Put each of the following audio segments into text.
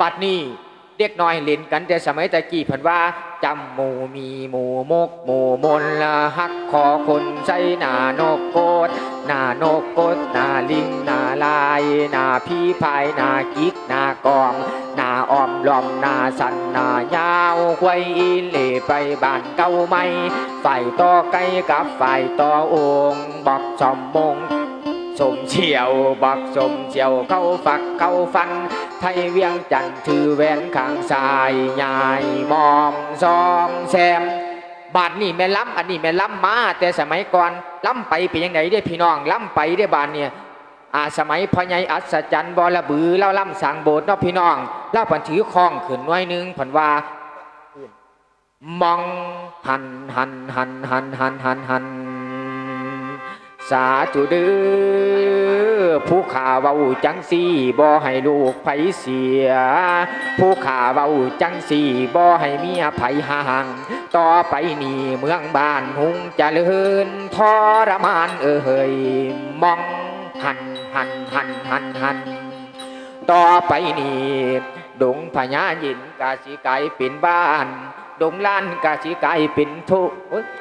บัดนี้เด็กน้อยเล่นกันแต่สมัยตะกี้พันว่าจำหมูมีหมูมกหมูมนละฮักคอคนใส่หน้านกโกดหน้านกโกดหน้าลิงหน้าลายหน้าพี่พายหน้ากิ๊กหน้ากองหน้าอ้อมล้อมหน้าสันหน้ายาวควยอีเหล่ไปบ้านเก่าไหมฝ่ายต่อไกลกับฝ่ายต่อองค์บอกสมมงสมเฉียวบักสมเฉียวเข้าฝักเข้าฟัน ไทยเวียงจันทร์ถือแหวนข้างซ้ายยายมอมซอมแซมบาทนี่แม่ล้ำอันนี้แม่ล้ำมา แต่สมัยก่อนล้ำไปเป็นยังไงได้พี่น้องล้ำไปได้บานเนี่ยอาสมัยพญายอัศจรรย์บอระบือเล่าล้ำสางโบสถ์เนาะพี่น้องเล่าผันถือคล้องขึ้นน้อยนึงผันว่ามองหันหันหันหันหันหันหัน สาธุเด้อผู้ข่าเว้าจังสีบ่ให้ลูกไผเสีย ผู้ข่าเว้าจังสีบ่ให้เมียไผห่าง ต่อไปนี่เมืองบ้านหุงจะเจริญทรมานเอ่ยมองหันหันหันหันหันต่อไปนี่ดงพญายินกาสิไกเป็นบ้าน ดงลานกาสิไกลเป็นทุ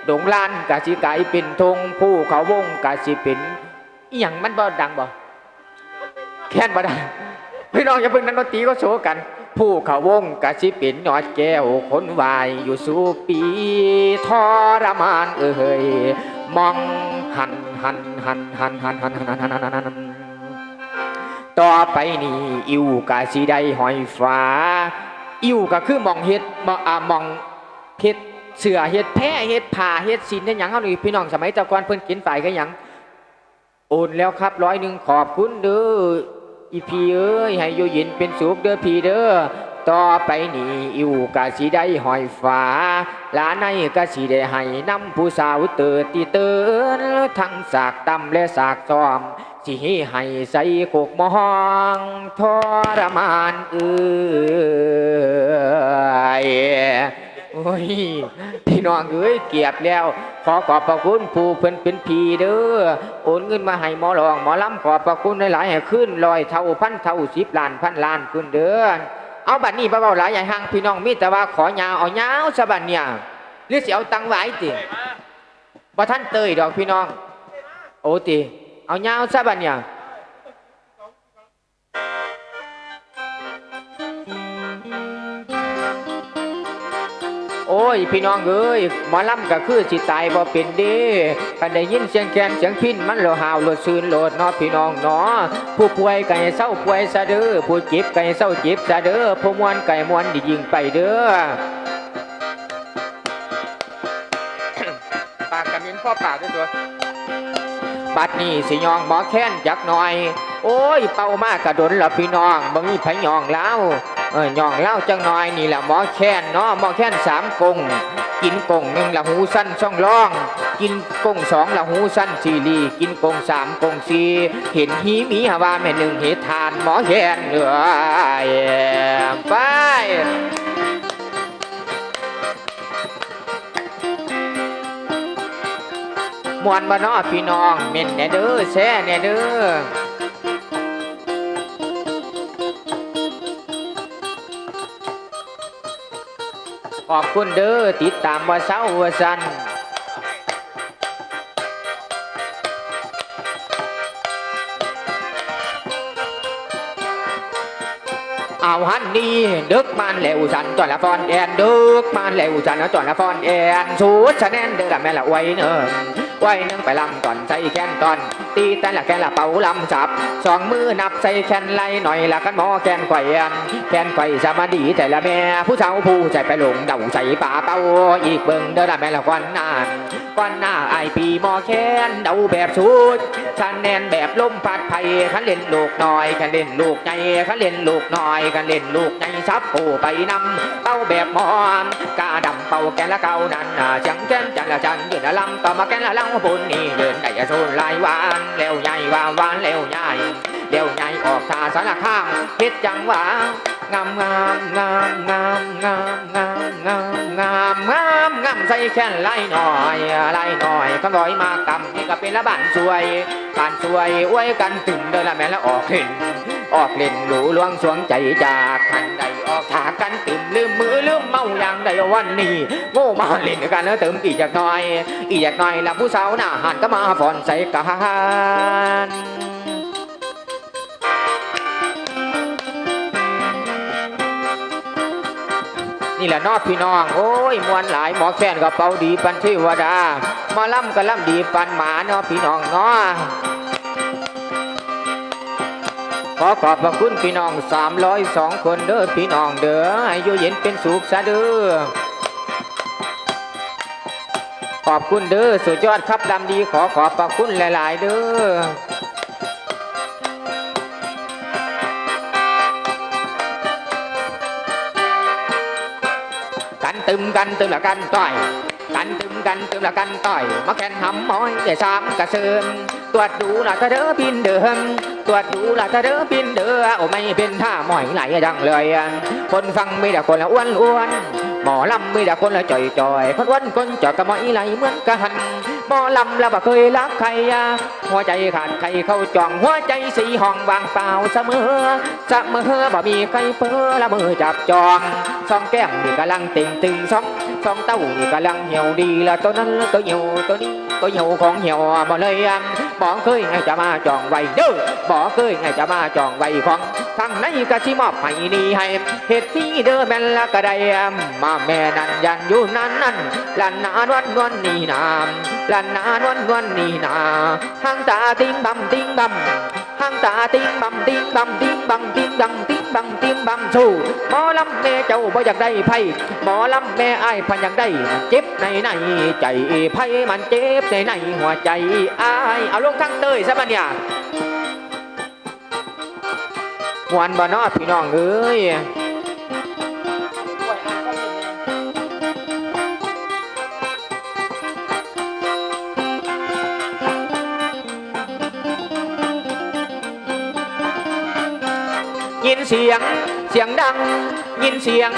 ดงลานกาสิไกลเป็นทงผู้เขาวงกาสิเป็นอหย่างมันบ่ดังบ่แค่นบ่ดังพี่น้องอย่าเพิ่งนั้นดนตรีก็โชว์กัน ผู้เขาวงกาสิเป็นยอดแก้วคนวายอยู่สู่ปีทรมานเอ่ยมองหันหันหันหันหันหันหันหันหันหันหันต่อไปนี่อิวกาสีได้หอยฟ้า อิวก็คือมองเฮ็ดมองอ่าหมองเฮ็ดเสือเฮ็ดแพร่เฮ็ดผ้าเฮ็ดสินเฮ็ดหยังเฮานี่พี่น้องสมัยตะกอนเพิ่นกินฝ่ายก็หยังโอนแล้วครับร้อยหนึ่งขอบคุณเด้ออีพีเอ้ยให้อยู่เย็นเป็นสุขเด้อพี่เด้อต่อไปนี่อิวกาสีได้หอยฟ้าหลานในกาสีได้ให้น้ำผู้สาวเติดตีเตือนทั้งสากตำและสากซ้อมสิให้ใส่โคกมองทรมานเอ้ยโอ้ยพี่น้องเอ้ยเกียบแล้ว ขอขอบพระคุณผู้เพิ่นเป็นพีเด้อโอนเงินมาให้หมอรองหมอลำขอบพระคุณหลายๆให้ขึ้นลอยเท่าพันเท่าสิบล้านพันล้านขึ้นเด้อเอาบัดนี้บ่เบาหลายใหญ่ห่างพี่น้องมีแต่ว่าขอยาวเอายาวซะบัดเนี่ยหรือสิเอาตังค์ไว้ติบ่ท่านเตยดอกพี่น้อง โอ้ติเอายาวซะบัดเนี่ย อ้ยพี่น้องเอ้ยหมอลำก็คือสิตายบ่เป็นเด้กันได้ยินเสียงแคนเสียงพินมันโลหาวโลดซืนโลดเนาะพี่น้องเนาะผู้ป่วยก็ให้เศร้าป่วยซะเด้อผู้เจ็บก็ให้เศร้าเจ็บซะเด้อผู้มวนก็ให้มวนดียิ่งไปเด้อปากกระมินพ่อปากด้วยตัวบัดนี้สิยองหมอแค้นจักหน่อย โอ้ยเป่ามากกระดนละพี่น้องบ่มีไผยองเล้า เออยองเล้าจังหน่อยนี่แหละหมอแค้นเนาะหมอแค้นสามกงกินกงหนึ่งละหูสั้นช่องร่อง กินกงสองละหูสั้นสีรีกินกงสามกงสี่เห็นหีมีหาว่าแม่หนึ่งเหตุทานหมอแค้นเหนือไปมวนบ่เนอพี่น้องเม่นแน่เด้อแซ่แน่เด้อ ขอบคุณเด้อติดตามว่าเศร้าว่าสันเอาหันนี่ดึกมันแล้วสันจอนละฟอนแอนดึกมันแล้วสันจอนละฟอนแอนสูดชะแนนเด้อละแม่ละไว้เนอะไว้หนึงไปลำก่อนใส่แค้นตอน ตีแต่ละแค้นละเป่าลำจับสองมือนับใส่แค้นไหลหน่อยละกันหมอแค้นไข่อันแค้นไข่สมาดีแต่ละแม่ผู้สาวผู้ใจไปหลงเดาใส่ป่าเป่าอีกเบิ่งเด้อละแม่ละควันหน้าควันหน้าไอปีหมอแค้นเดาแบบชุดชันแนนแบบลมพัดไผ่ขันเล่นลูกน้อยขันเล่นลูกใหญ่ขันเล่นลูกน้อยขันเล่นลูกใหญ่ซับโอไปนำเป่าแบบหมอนกาดำเป่าแกนละเก่านั่นน่ะจังแกนจันละจันยืนละลำต่อมาแกนละลังปุ่นนี่ยืนได้โซนลายวานแล้วใหญ่ว่าหวานแล้วใหญ่เดี๋ยวใหญ่ออกทาสารข้ามเฮ็ดจังหวะงามงามงามงามงามงามงามงามงามงามใส่แค่นไล่หน่อยไล่หน่อยก็ร้อยมากำนี่ก็เป็นละบ้านสวยบ้านสวยอวยกันถึงเดินละแม่ละออกเห็นออกเล่นหลูลวงสวงใจจากทันใดออกถาก ลืมมือลืมเมาอย่างใดวันนี้โง่มาเล่นกันแล้วเติมอีกจากหน้อย อีกจากหน้อยละผู้สาวหน้าหันก็มาฟอนใส่กันนี่แหละนอพี่น้อง โอ้ยมวนหลายหมอแค้นก็เป่าดีปันเทวดามาล่ำก็ล่ำดีปันหมาเนาะพี่น้องเนาะ ขอขอบพระคุณพี่น้อง302คนเด้อพี่น้องเด้ออายุเย็นเป็นสุขซะเด้อขอบคุณเด้อสุดยอดครับดำดีขอขอบพระคุณหลาย ๆ เด้อกันตึมกันตึมละกันต่อย กันตึมกันตึมละกันต่อยมาแข่นหำหมอยเดี๋ยวสามกระเซิม ตรวจดูละถ้าเด้อพินเดิมตรวจดูละถ้าเด้อพินเด้อโอ้ไม่เป็นท่าหมอยไหลดังเลย คนฟังไม่แต่คนละอ้วนอ้วนหมอลำไม่แต่คนละจ่อยจ่อยคนอ้วนคนจ่อยกับหมอยไหลเหมือนกันหมอลำแล้วบ่เคยรักใครหัวใจขาดใครเข้าจองหัวใจสีห้องวางเปล่าเสมอเสมอบ่มีใครเพ้อละมือจับจองสองแก้มนี่กำลังติ่งตึงสองสองเต้านี่กำลังเหี่ยวดีละตัวนั้นตัวเหี่ยวตัวนี้ตัวเหี่ยวของเหี่ยวมาเลยอะ บอเคยให้จะมาจองไว้เด้อบอเคยให้จะมาจองไว้ของทั้งในกะชิมอบให้นี่ให้เหตุที่เด้อแม่นละก็ได้มาแม่นั่นยันอยู่นั่นนั่นลันนานวันวันนี่นามลันนานวันวันนี่นาหางตาติ้งบำติ้งบำหางตาติ้งบำติ้งบำติ้งบำติ้งดังติ้ง บังติ้งบังสู้หมอลำแม่เจ้าบ่อยากได้ไพ่หมอลำแม่อ้ายพันอยากได้มันเจ็บในในใจไพ่มันเจ็บในในหัวใจอ้ายเอาลงทั้งเตยซะมันเนี่ยมวนบ่เนอพี่น้องเอ้ย ยินเสียงเสียงดัง ยินเสียง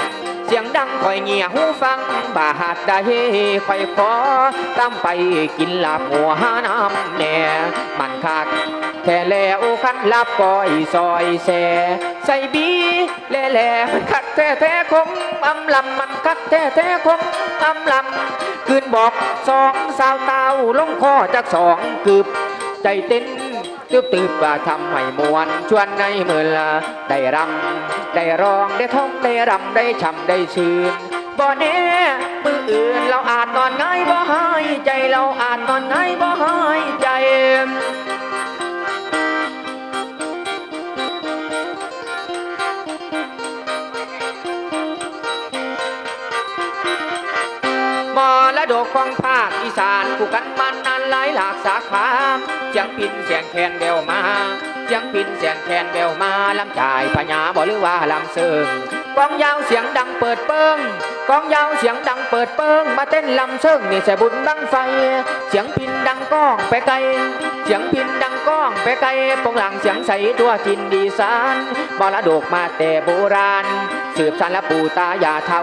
เสียงดังคอยเงียหูฟังบาดได้คอยขอตามไปกินลาบหัวหาน้ำแหน่มันคักแค่แล้วคันลับก้อยซอยแสใส่บีแล่แล่มันคักแท้แท้คงอำลำมันคักแท้แท้คงอำลำคืนบอกสองสาวเตาลงคอจากสองกึบใจเต้น ตึบตึบว่าทำให้มวน ชวนในเมื่อละได้รำได้ร้องได้ท่องได้รำได้ช่ำได้ชื่นบ่แน่มืออื่นเราอาจนอนง่ายบ่หายใจเราอาจนอนง่ายบ่หายใจมรดกของภาคอีสานคู่กันมานาน หลายหลากสาขาเสียงพินเสียงแคนเดวมาเสียงพินเสียงแคนเดวมาลำจ่ายพญาบ่หรือว่าลำเสิงกองยาวเสียงดังเปิดเปิ้งกองยาวเสียงดังเปิดเปิ้งมาเต้นลำเซิงนี่แสบุญบังไฟ เสียงพินดังก้องไปไกล สียงพินดังก้องไปไกลปงหลังเสียงใสตัวจินดีสานมรดกมาแต่โบราณ สืบสานและปู่ตายาเท่า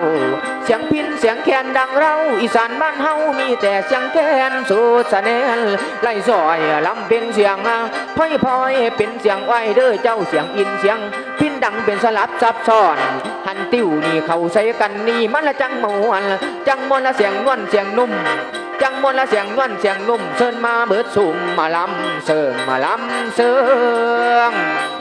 เสียงพินเสียงแคนดังเราอีสานบ้านเฮามีแต่เสียงแคนสุดสะแนนไล่ซอยลำเป็นเสียงพ่อยพอยเป็นเสียงอ้อยเด้อเจ้าเสียงอินเสียง พินดังเป็นสลับซับซ้อนหันติ้วนี่เขาใส่กันนี่มันละจังมวนจังมวนละเสียงนวลเสียงนุ่ม จังมวนละเสียงนวลเสียงนุ่มเชิญมาเบิดสุ่มมาลำเสิงมาลำเสิง